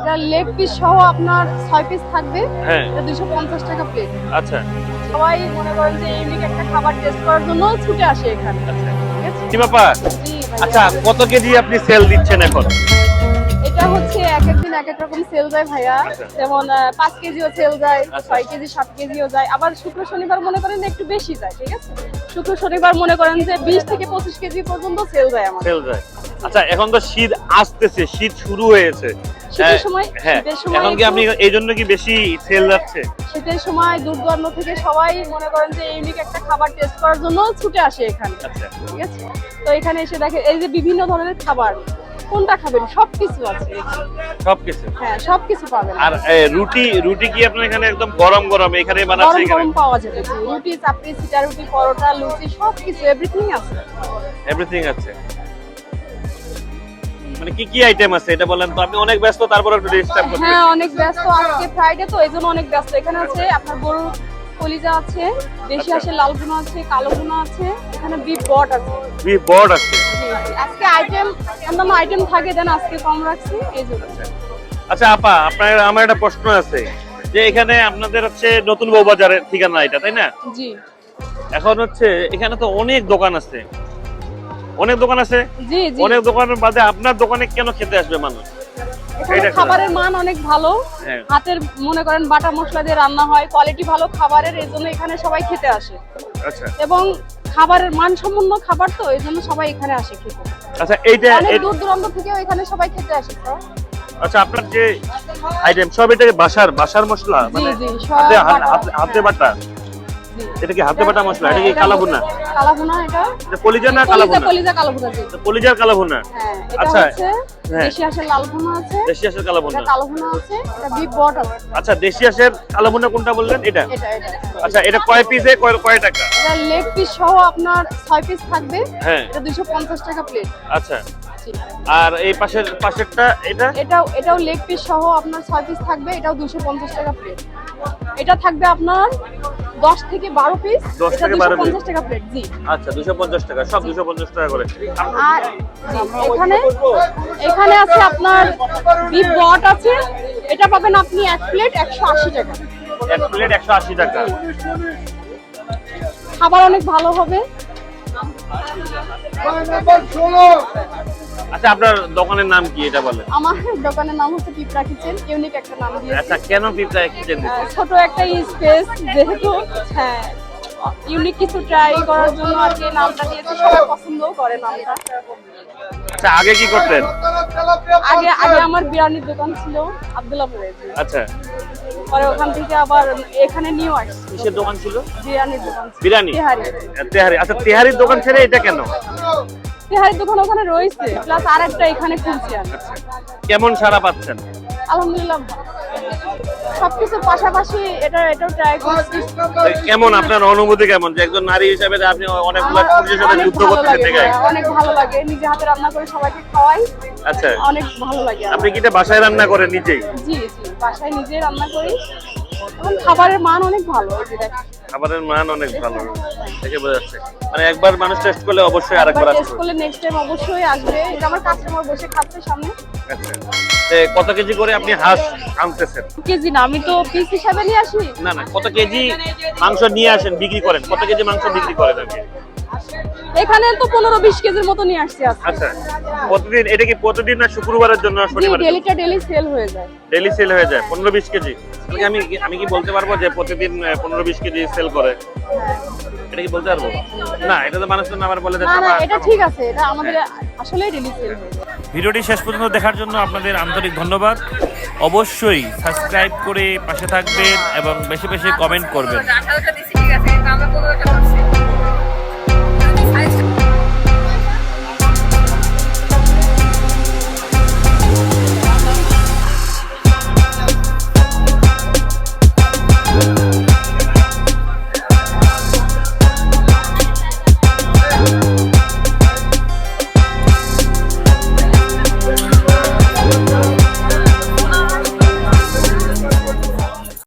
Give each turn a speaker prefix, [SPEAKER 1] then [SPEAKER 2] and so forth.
[SPEAKER 1] এটা leg piece সহ আপনার ছয় পিস থাকবে।
[SPEAKER 2] হ্যাঁ।
[SPEAKER 1] এটা দুশো পঞ্চাশ টাকা প্লেট
[SPEAKER 2] আচ্ছা।
[SPEAKER 1] সবাই মনে করেন যে ইউনিক একটা খাবার টেস্ট করার জন্য ছুটে আসে এখানে।
[SPEAKER 2] আচ্ছা।
[SPEAKER 1] জি ভাইয়া।
[SPEAKER 2] আচ্ছা কত কেজি আপনি সেল দিচ্ছেন এখন?
[SPEAKER 1] এটা হচ্ছে এক এক দিন এক এক রকম সেল যায় ভাইয়া।
[SPEAKER 2] আচ্ছা।
[SPEAKER 1] যেমন পাঁচ কেজিও সেল যায়
[SPEAKER 2] আচ্ছা।
[SPEAKER 1] ছয় কেজি সাত কেজিও যায়। আবার শুক্র শনিবার মনে করেন একটু বেশি যায় ঠিক আছে? শুক্র শনিবার মনে করেন যে বিশ থেকে পঁচিশ কেজি পর্যন্ত সেল যায় আমাদের।
[SPEAKER 2] সেল যায় আচ্ছা এখন তো শীত আসতেছে শীত শুরু হয়েছে।
[SPEAKER 1] শীতের সময়
[SPEAKER 2] হ্যাঁ।
[SPEAKER 1] শীতের সময়
[SPEAKER 2] এখন কি আপনি এই জন্য কি বেশি সেল যাচ্ছে?
[SPEAKER 1] শীতের সময় দূর দূরান্ত থেকে সবাই মনে করেন যে ইউনিক একটা খাবার টেস্ট করার জন্য ছুটে আসে এখানে।
[SPEAKER 2] আচ্ছা।
[SPEAKER 1] ঠিক আছে? তো এখানে এসে দেখে এই যে বিভিন্ন ধরনের খাবার কোনটা খাবেন? সবকিছু আছে
[SPEAKER 2] সবকিছু?
[SPEAKER 1] হ্যাঁ সবকিছু পাবেন।
[SPEAKER 2] আর রুটি রুটি কি আপনার এখানে একদম গরম গরম এখানে বানাচ্ছে এখানে?
[SPEAKER 1] গরম পাওয়া যাবে। রুটি চাপড়ি সিটা রুটি পরোটা লুচি সবকিছু এভরিথিং আছে।
[SPEAKER 2] এভরিথিং আছে। মানে কি কি আইটেম আছে এটা বলেন তো আপনি অনেক ব্যস্ত তারপর একটু ডিস্টার্ব
[SPEAKER 1] হ্যাঁ অনেক ব্যস্ত আজকে ফ্রাইডে তো এই জন্য অনেক ব্যস্ত। এখানে আছে আপনার গরুর কলিজা আছে দেশি
[SPEAKER 2] আচ্ছা।
[SPEAKER 1] হাঁসের লাল ভুনা আছে কালো ভুনা আছে এখানে বিফ বট আছে।
[SPEAKER 2] বি বড় আছে।
[SPEAKER 1] আজকে আইটেম অন্যান্য আইটেম থাকে দেন আজকে কম রাখছি এই জন্য।
[SPEAKER 2] আচ্ছা। আপা আপনার আমার একটা প্রশ্ন আছে যে এখানে আপনাদের হচ্ছে নতুন বউবাজারের ঠিকানা এটা তাই না?
[SPEAKER 1] জি।
[SPEAKER 2] এখন হচ্ছে এখানে তো অনেক দোকান আছে। অনেক দোকান আছে? অনেক দোকানের বাদে আপনার দোকানে কেন খেতে আসবে মানুষ?
[SPEAKER 1] খাবারের মান অনেক ভালো।
[SPEAKER 2] হ্যাঁ।
[SPEAKER 1] হাতের মনে করেন বাটা মশলা দিয়ে রান্না হয় কোয়ালিটি ভালো খাবারের এই জন্য এখানে সবাই খেতে আসে।
[SPEAKER 2] আচ্ছা।
[SPEAKER 1] এবং খাবারের মান সম্পন্ন খাবার তো এই জন্য সবাই এখানে আসে খেতে।
[SPEAKER 2] আচ্ছা এইটা এই-
[SPEAKER 1] দূর দূরান্ত থেকেও এখানে সবাই খেতে আসে।
[SPEAKER 2] আচ্ছা আপনার যে আইটেম সব এটা বাসার বাসার মশলা? মানে হাতে হাতে-
[SPEAKER 1] বাটা।
[SPEAKER 2] এটা কি হাতে বাটা মশলা? এটা কি
[SPEAKER 1] এটা
[SPEAKER 2] কালাভুনা
[SPEAKER 1] কালাভুনা এটা
[SPEAKER 2] এটা কলিজা না কালাভুনা?
[SPEAKER 1] কলিজা কালাভুনা জি।
[SPEAKER 2] কলিজার কালাভুনা?
[SPEAKER 1] হ্যাঁ
[SPEAKER 2] আচ্ছা, হ্যাঁ।
[SPEAKER 1] দেশি হাঁসের লাল ভুনা আছে।
[SPEAKER 2] দেশি হাঁসের কালাভুনা।
[SPEAKER 1] এটা কালো ভুনা আছে এটা বিফ বট
[SPEAKER 2] আচ্ছা দেশি হাঁসের কালাভুনা কোনটা বললেন? এটা?
[SPEAKER 1] এটা এটা
[SPEAKER 2] আচ্ছা এটা কয় পিসে কয় কয় টাকা?
[SPEAKER 1] এটা লেগ পিস সহ আপনার ছয় পিস থাকবে।
[SPEAKER 2] হ্যাঁ।
[SPEAKER 1] এটা দুইশো পঞ্চাশ টাকা প্লেট
[SPEAKER 2] আচ্ছা। আর এই পাশের পাশেরটা এটা?
[SPEAKER 1] এটাও এটাও লেগ পিস সহ আপনার ছয় পিস থাকবে এটাও দুশো পঞ্চাশ টাকা প্লেট এটা থাকবে আপনার দশ থেকে বারো পিস
[SPEAKER 2] 10
[SPEAKER 1] এটা
[SPEAKER 2] থেকে
[SPEAKER 1] দুশো
[SPEAKER 2] 12 piece।
[SPEAKER 1] পঞ্চাশ টাকা প্লেট জি।
[SPEAKER 2] আচ্ছা দুশো পঞ্চাশ টাকা সব দুশো পঞ্চাশ টাকা করে।
[SPEAKER 1] আর এখানে এখানে আছে আপনার বিফ বট আছে। এটা পাবেন আপনি এক প্লেট একশো আশি টাকা।
[SPEAKER 2] এক প্লেট একশো আশি টাকা।
[SPEAKER 1] খাবার অনেক ভালো হবে।
[SPEAKER 2] আচ্ছা আপনার দোকানের নাম কি এটা বলেন?
[SPEAKER 1] আমার দোকানের নাম হচ্ছে পিপড়া কিচেন ইউনিক একটা নাম দিয়েছি।
[SPEAKER 2] আচ্ছা কেন পিপড়া কিচেন
[SPEAKER 1] ছোট একটা স্পেস যেহেতু হ্যাঁ ইউনিক কিছু ট্রাই করার জন্য আর কি নামটা দিয়েছি সবাই পছন্দও করে নামটা।
[SPEAKER 2] আচ্ছা আগে কি করতেন?
[SPEAKER 1] আগে আগে আমার বিরিয়ানির দোকান ছিল আব্দুল্লাহপুরে
[SPEAKER 2] আচ্ছা।
[SPEAKER 1] পরে ওখান থেকে আবার এখানে নিয়েও আসছি।
[SPEAKER 2] কিসের দোকান ছিল?
[SPEAKER 1] বিরিয়ানির দোকান
[SPEAKER 2] বিরিয়ানি?
[SPEAKER 1] তেহারি।
[SPEAKER 2] আচ্ছা তেহারির দোকান ছেড়ে এটা কেন?
[SPEAKER 1] তেহারির দোকান ওখানে রয়েছে প্লাস আর একটা এখানে খুলছি আমি।
[SPEAKER 2] কেমন সারা পাচ্ছেন?
[SPEAKER 1] আলহামদুলিল্লাহ। সবকিছুর পাশাপাশি এটা এটাও ট্রাই করছি।
[SPEAKER 2] কেমন আপনার অনুভূতি কেমন? যে একজন নারী হিসেবে যে আপনি অনেকগুলো পুরুষের সাথে যুদ্ধ করতে থেকে
[SPEAKER 1] হ্যাঁ, অনেক ভালো লাগে। নিজে হাতে রান্না করে সবাইকে খাওয়াই।
[SPEAKER 2] আচ্ছা।
[SPEAKER 1] অনেক ভালো লাগে
[SPEAKER 2] আপনি কি এটা বাসায় রান্না করেন নিজেই?
[SPEAKER 1] জি জি বাসায় নিজে রান্না করি। এবং খাবারের মান অনেক ভালো
[SPEAKER 2] খাবারের মান অনেক ভালো দেখে বোঝা যাচ্ছে। মানে একবার মানুষ টেস্ট করলে অবশ্যই আরেকবার
[SPEAKER 1] টেস্ট করলে নেক্সট টাইম অবশ্যই আসবে। এটা আমার কাস্টমার বসে খাচ্ছে সামনে।
[SPEAKER 2] কত কেজি করে আপনি হাঁস আনতেছেন?
[SPEAKER 1] কেজি না আমি তো পিস হিসাবে নিয়ে আসি।
[SPEAKER 2] না না কত কেজি মাংস নিয়ে আসেন বিক্রি করেন? কত কেজি মাংস বিক্রি করেন আপনি?
[SPEAKER 1] এখানে তো পনেরো বিশ কেজির মতো নিয়ে আসছি
[SPEAKER 2] আচ্ছা প্রতিদিন এটা কি প্রতিদিন না শুক্রবারের জন্য
[SPEAKER 1] জি ডেলিটা ডেলি সেল হয়ে যায়।
[SPEAKER 2] ডেলি সেল হয়ে যায় পনেরো বিশ কেজি। আমি আমি কি বলতে পারব যে প্রতিদিন পনেরো বিশ কেজি সেল করে? এটা কি বলতে পারব? না এটা তো মানুষ না আবার বলে যে
[SPEAKER 1] এটা ঠিক আছে এটা আমাদের আসলেই ডেলি সেল হয়ে যায়।
[SPEAKER 2] ভিডিওটি শেষ পর্যন্ত দেখার জন্য আপনাদের আন্তরিক ধন্যবাদ। অবশ্যই সাবস্ক্রাইব করে পাশে থাকবেন এবং বেশি বেশি কমেন্ট করবেন।